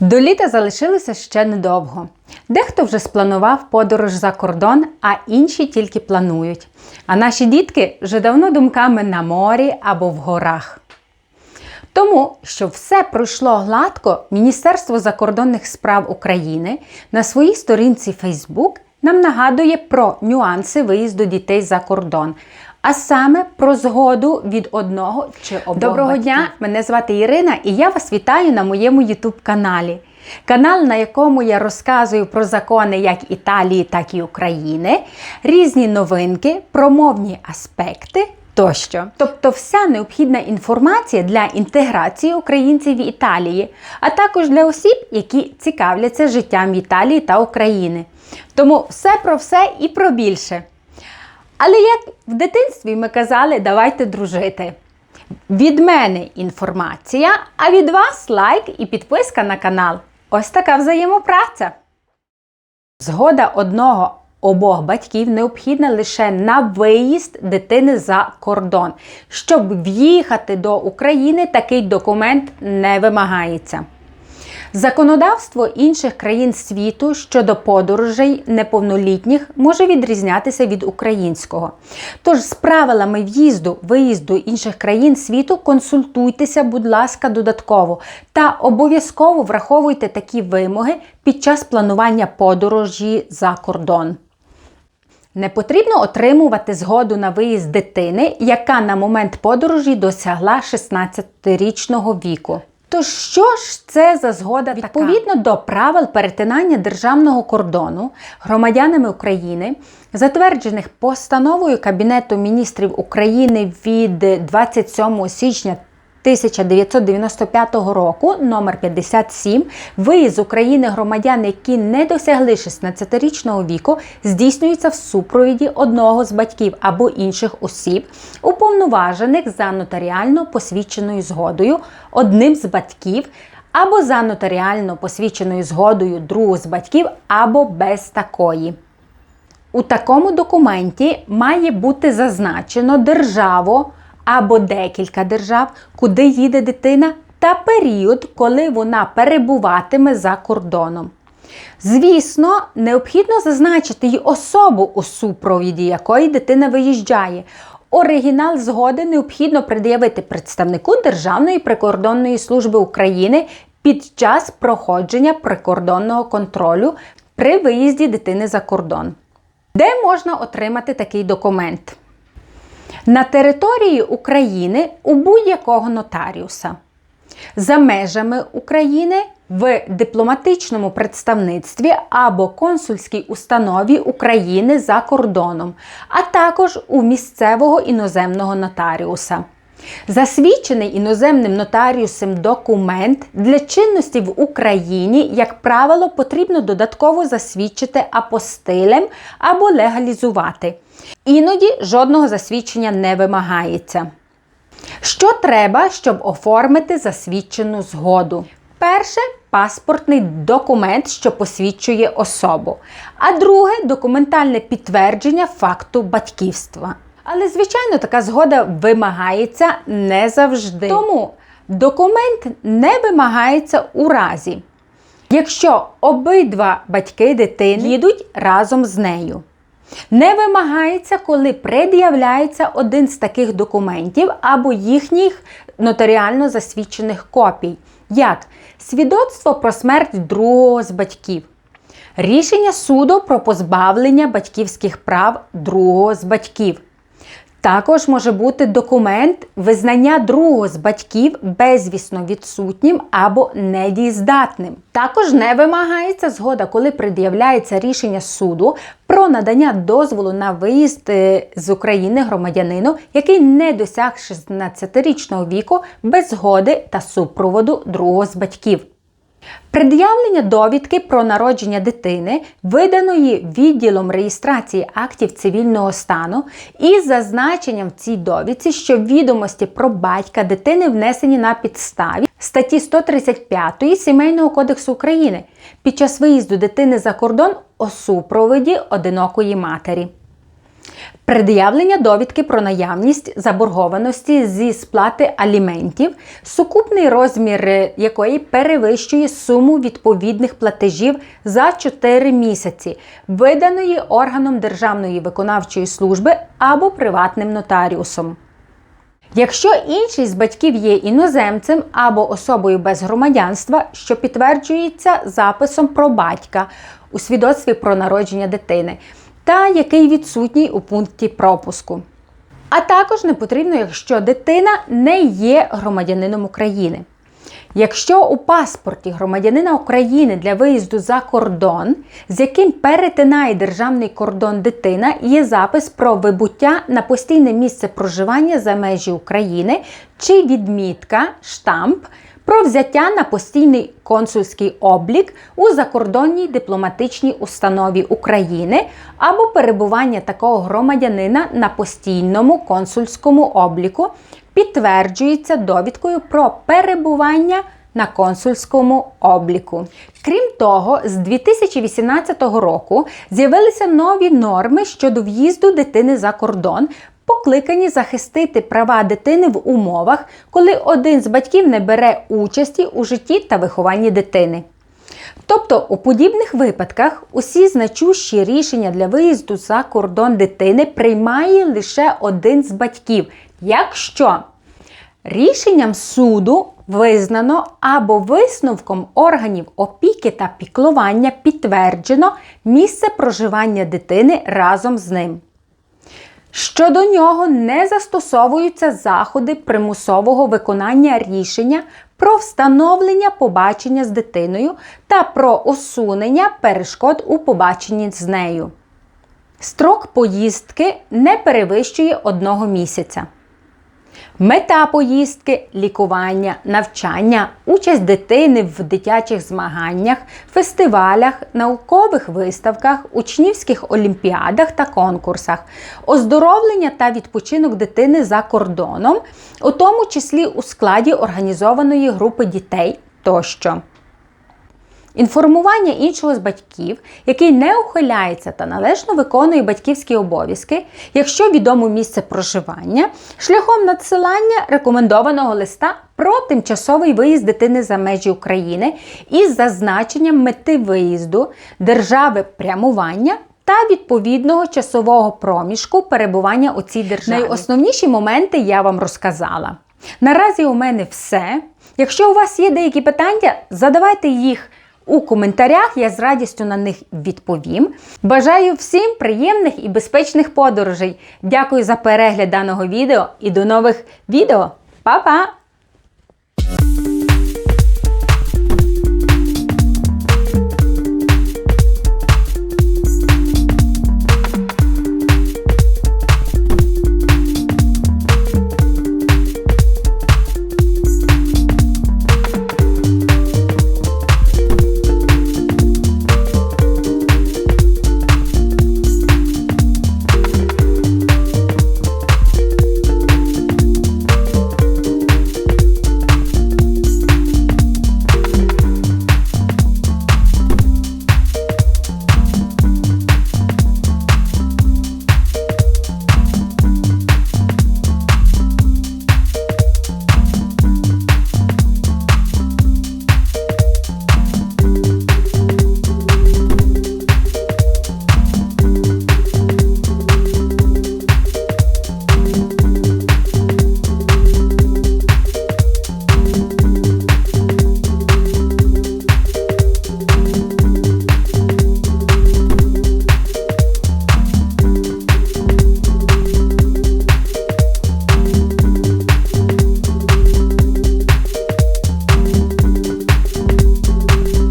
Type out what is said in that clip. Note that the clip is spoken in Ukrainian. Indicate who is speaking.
Speaker 1: До літа залишилося ще недовго. Дехто вже спланував подорож за кордон, а інші тільки планують. А наші дітки вже давно думками на морі або в горах. Тому, щоб все пройшло гладко, Міністерство закордонних справ України на своїй сторінці Facebook нам нагадує про нюанси виїзду дітей за кордон, а саме про згоду від одного чи обох Доброго
Speaker 2: батьків.
Speaker 1: дня! Мене звати Ірина і я вас вітаю на моєму YouTube каналі. Канал, на якому я розказую про закони як Італії, так і України, різні новинки, промовні аспекти тощо. Тобто вся необхідна інформація для інтеграції українців в Італії, а також для осіб, які цікавляться життям Італії та України. Тому все про все і про більше. Але як в дитинстві ми казали, давайте дружити. Від мене інформація, а від вас лайк і підписка на канал. Ось така взаємопраця. Згода одного обох батьків необхідна лише на виїзд дитини за кордон. Щоб в'їхати до України, такий документ не вимагається. Законодавство інших країн світу щодо подорожей неповнолітніх може відрізнятися від українського. Тож з правилами в'їзду, виїзду інших країн світу консультуйтеся, будь ласка, додатково та обов'язково враховуйте такі вимоги під час планування подорожі за кордон. Не потрібно отримувати згоду на виїзд дитини, яка на момент подорожі досягла 16-річного віку. То що ж це за згода така? Відповідно до правил перетинання державного кордону громадянами України, затверджених постановою Кабінету міністрів України від 27 січня 1995 року номер 57 виїзд з України громадян, які не досягли 16-річного віку, здійснюється в супровіді одного з батьків або інших осіб, уповноважених за нотаріально посвідченою згодою одним з батьків. Або за нотаріально посвідченою згодою другого з батьків, або без такої. У такому документі має бути зазначено державу або декілька держав, куди їде дитина, та період, коли вона перебуватиме за кордоном. Звісно, необхідно зазначити й особу, у супровіді якої дитина виїжджає. Оригінал згоди необхідно пред'явити представнику Державної прикордонної служби України під час проходження прикордонного контролю при виїзді дитини за кордон. Де можна отримати такий документ? На території України у будь-якого нотаріуса. За межами України в дипломатичному представництві або консульській установі України за кордоном, а також у місцевого іноземного нотаріуса. Засвідчений іноземним нотаріусом документ для чинності в Україні, як правило, потрібно додатково засвідчити апостилем або легалізувати. Іноді жодного засвідчення не вимагається. Що треба, щоб оформити засвідчену згоду? Перше паспортний документ, що посвідчує особу. А друге документальне підтвердження факту батьківства. Але, звичайно, така згода вимагається не завжди. Тому документ не вимагається у разі, якщо обидва батьки дитини їдуть разом з нею. Не вимагається, коли пред'являється один з таких документів або їхніх нотаріально засвідчених копій, як свідоцтво про смерть другого з батьків, рішення суду про позбавлення батьківських прав другого з батьків. Також може бути документ визнання другого з батьків безвісно відсутнім або недієздатним. Також не вимагається згода, коли пред'являється рішення суду про надання дозволу на виїзд е, з України громадянину, який не досяг 16-річного віку без згоди та супроводу другого з батьків. Пред'явлення довідки про народження дитини, виданої відділом реєстрації актів цивільного стану, із зазначенням в цій довідці, що відомості про батька дитини внесені на підставі статті 135 Сімейного кодексу України під час виїзду дитини за кордон у супроводі одинокої матері. Пред'явлення довідки про наявність заборгованості зі сплати аліментів, сукупний розмір якої перевищує суму відповідних платежів за 4 місяці, виданої органом Державної виконавчої служби або приватним нотаріусом. Якщо інший з батьків є іноземцем або особою без громадянства, що підтверджується записом про батька у свідоцтві про народження дитини, та який відсутній у пункті пропуску. А також не потрібно, якщо дитина не є громадянином України. Якщо у паспорті громадянина України для виїзду за кордон, з яким перетинає державний кордон дитина, є запис про вибуття на постійне місце проживання за межі України чи відмітка, штамп про взяття на постійний консульський облік у закордонній дипломатичній установі України або перебування такого громадянина на постійному консульському обліку підтверджується довідкою про перебування на консульському обліку. Крім того, з 2018 року з'явилися нові норми щодо в'їзду дитини за кордон, покликані захистити права дитини в умовах, коли один з батьків не бере участі у житті та вихованні дитини. Тобто у подібних випадках усі значущі рішення для виїзду за кордон дитини приймає лише один з батьків, якщо рішенням суду визнано або висновком органів опіки та піклування підтверджено місце проживання дитини разом з ним. Щодо нього не застосовуються заходи примусового виконання рішення про встановлення побачення з дитиною та про усунення перешкод у побаченні з нею. Строк поїздки не перевищує одного місяця. Мета поїздки лікування, навчання, участь дитини в дитячих змаганнях, фестивалях, наукових виставках, учнівських олімпіадах та конкурсах, оздоровлення та відпочинок дитини за кордоном, у тому числі у складі організованої групи дітей тощо. Інформування іншого з батьків, який не ухиляється та належно виконує батьківські обов'язки, якщо відомо місце проживання, шляхом надсилання рекомендованого листа про тимчасовий виїзд дитини за межі України із зазначенням мети виїзду, держави прямування. Та відповідного часового проміжку перебування у цій державі. Найосновніші моменти я вам розказала. Наразі у мене все. Якщо у вас є деякі питання, задавайте їх у коментарях, я з радістю на них відповім. Бажаю всім приємних і безпечних подорожей. Дякую за перегляд даного відео і до нових відео. Па-па!